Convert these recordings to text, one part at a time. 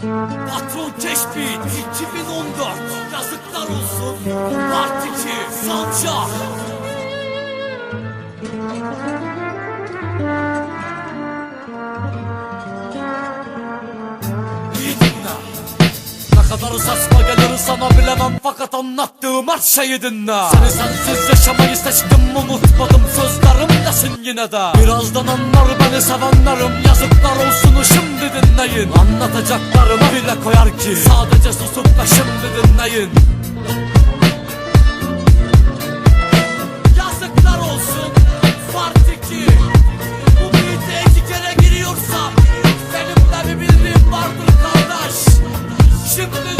Patron Keşfit 2014 Yazıklar olsun. Part 2 Sancak İyi dinle. Ne kadar saçma gelir sana bilemem. Fakat anlattığım her şeyi dinle. Seni sensiz yaşamayı yine de Birazdan anlar beni sevenlerim Yazıklar olsun şimdi dinleyin Anlatacaklarıma bile koyar ki. Sadece susup da şimdi dinleyin Yazıklar olsun 2 Bu beat'e iki kere giriyorsam Benim de bir bildiğim kardeş. Şimdi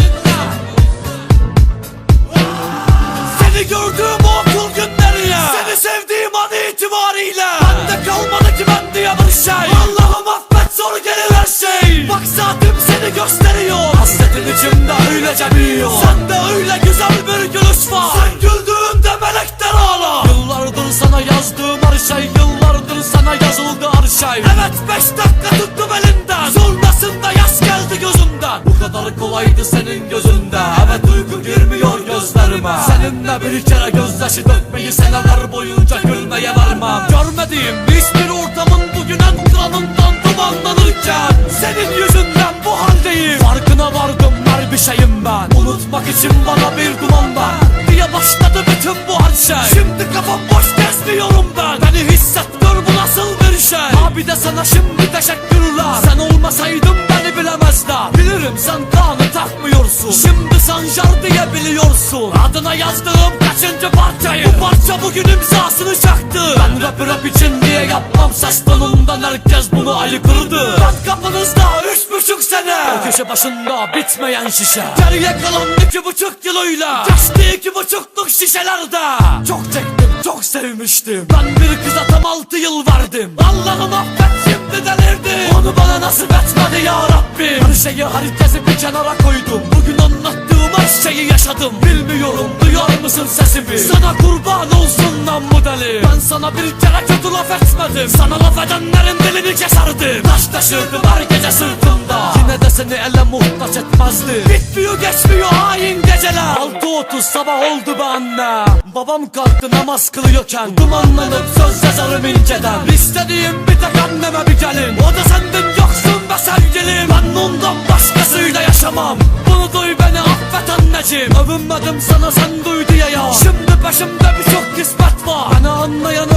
şey Evet beş dakika tuttum elinden Sonrasında yaş geldi gözümden. Bu kadar kolaydı senin gözünde. Evet uyku girmiyor gözlerime. Seninle bir kere gözyaşı dökmeyi Seneler boyunca gülmeye vermem. Görmediğim hiçbir ortamın bugün en kanından dumanlanırken Senin yüzünden bu haldeyim. Farkına vardım her bir şeyim ben. Unutmak için bana bir duman ver Diye başladı bütün bu her şey. Şimdi kafam boş gezmiyorum ben. Beni hissettir bu nasıl şey Abi de sana şimdi teşekkürler. Sen olmasaydın beni bilemezler. Bilirim sen kanı takmıyorsun. Şimdi Sancar diye biliyorsun. Adına yazdığım kaçıncı parçayı? Bu parça bugün imzasını çaktı. Ben rap rap için diye yapmam? Ses tonundan herkes bunu aykırdı. Ben kapınızda üç buçuk sene. O köşe başında bitmeyen şişe. Geriye kalan iki buçuk yılıyla. Geçti iki buçukluk şişelerde. Çok çektim çok sevmiştim. Ben bir kıza tam altı yıl verdim. Allah'ım affet şimdi delirdim. Onu bana nasip etmedi ya Rabbim. Her şeyi herkesi bir kenara koydum. Bugün anlattığım her şeyi yaşadım. Bilmiyorum duyar mısın sesimi? Sana kurban olsun lan bu deli Ben sana bir kere laf etmedim. Sana laf edenlerin dilini keserdim Taş taşırdım her gece sırtımda. Yine de seni ele muhtaç etmezdi. Bitmiyor geçmiyor hain geceler. 6.30 sabah oldu be anne. Babam kalktı namaz kılıyorken. Dumanlanıp söz yazarım inceden. İstediğim bir tek anneme bir gelin. O da sendin yoksun be sevgilim. Ben ondan başkasıyla yaşamam. Bunu duy beni affet anneciğim. Övünmedim sana sen duy diye ya Şimdi peşimde birçok kısmet var. Beni anlayan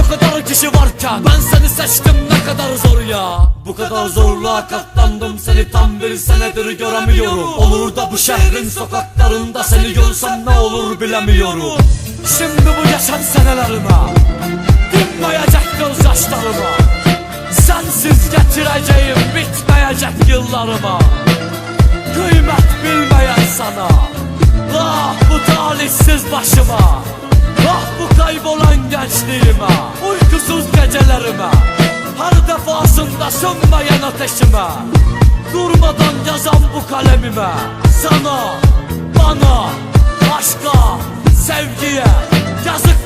varken Ben seni seçtim ne kadar zor ya. Bu kadar zorluğa katlandım seni tam bir senedir göremiyorum. Olur da bu şehrin sokaklarında seni görsem ne olur bilemiyorum. Şimdi bu yaşam senelerime Dinmeyecek gözyaşlarıma. Sensiz getireceğim bitmeyecek yıllarıma. Kıymet bilmeyen sana. Ah bu talihsiz başıma. Ah bu kaybolan gençliğime Uykusuz gecelerime Her defasında sönmeyen ateşime Durmadan yazan bu kalemime Sana, bana, aşka, sevgiye yazıklar